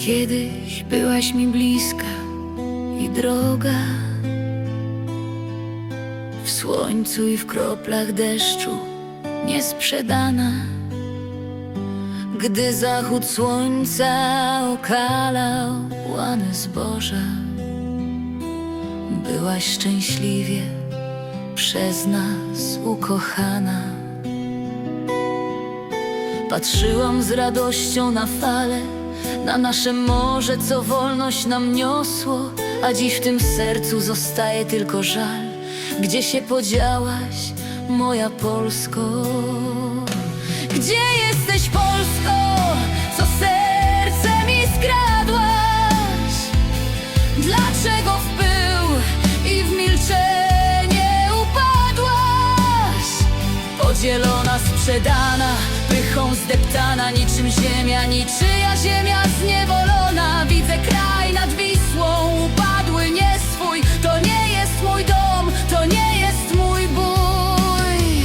Kiedyś byłaś mi bliska i droga. W słońcu i w kroplach deszczu niesprzedana. Gdy zachód słońca okalał łany zboża Byłaś szczęśliwie przez nas ukochana. Patrzyłam z radością na fale, na nasze morze, co wolność nam niosło, a dziś w tym sercu zostaje tylko żal. Gdzie się podziałaś, moja Polsko? Gdzie jesteś, Polsko, co serce mi skradłaś? Dlaczego w pył i w milczenie upadłaś? Podzielona, sprzedana, zdeptana Niczym ziemia, niczyja ziemia zniewolona. Widzę kraj nad Wisłą, upadły, nie swój. To nie jest mój dom, to nie jest mój bój.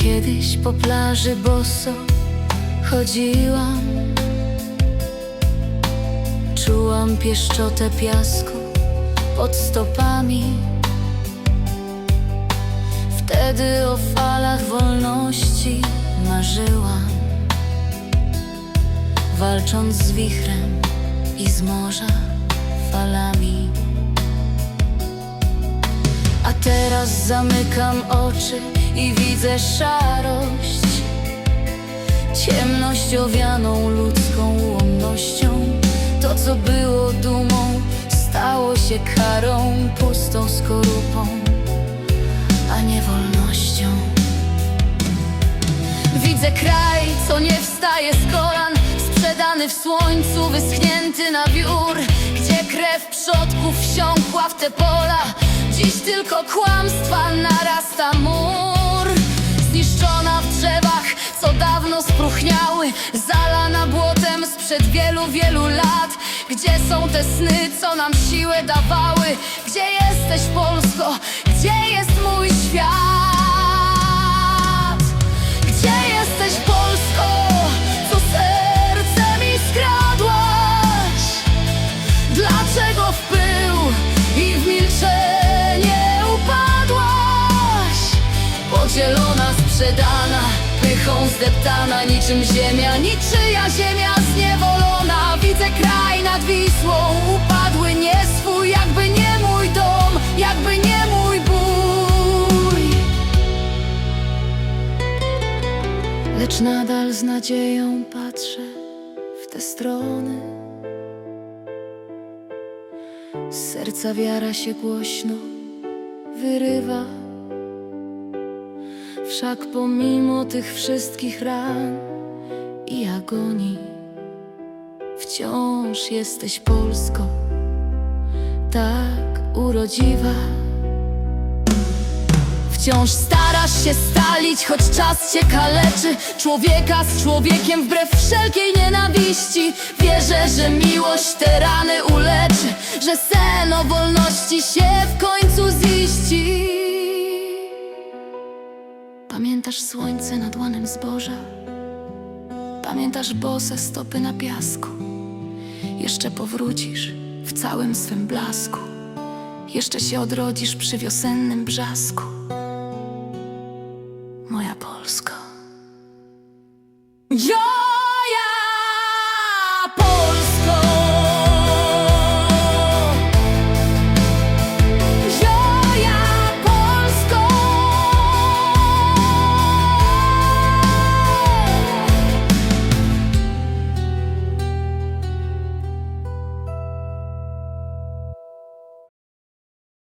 Kiedyś po plaży boso chodziłam. Czułam pieszczotę piasku pod stopami Wtedy o falach wolności marzyłam Walcząc z wichrem i z morza falami. A teraz zamykam oczy i widzę szarość Ciemność owianą ludzką ułomnością To co było dumą stało się karą Pustą skorupą Widzę kraj, co nie wstaje z kolan, sprzedany w słońcu, wyschnięty na wiór, gdzie krew przodków wsiąkła w te pola. Dziś tylko kłamstwa narasta mur, zniszczona w drzewach, co dawno spróchniały, zalana błotem sprzed wielu, wielu lat. Gdzie są te sny, co nam siłę dawały? Sprzedana, pychą zdeptana Niczym ziemia, niczyja ziemia zniewolona. Widzę kraj nad Wisłą, upadły nie swój Jakby nie mój dom, jakby nie mój bój. Lecz nadal z nadzieją patrzę w te strony. Z serca wiara się głośno wyrywa Wszak pomimo tych wszystkich ran i agonii Wciąż jesteś Polsko tak urodziwa. Wciąż starasz się stalić, choć czas cię kaleczy. Człowieka z człowiekiem wbrew wszelkiej nienawiści. Wierzę, że miłość te rany uleczy Że sen o wolności się w Pamiętasz słońce nad łanem zboża? Pamiętasz bose stopy na piasku? Jeszcze powrócisz w całym swym blasku Jeszcze się odrodzisz przy wiosennym brzasku Moja Polsko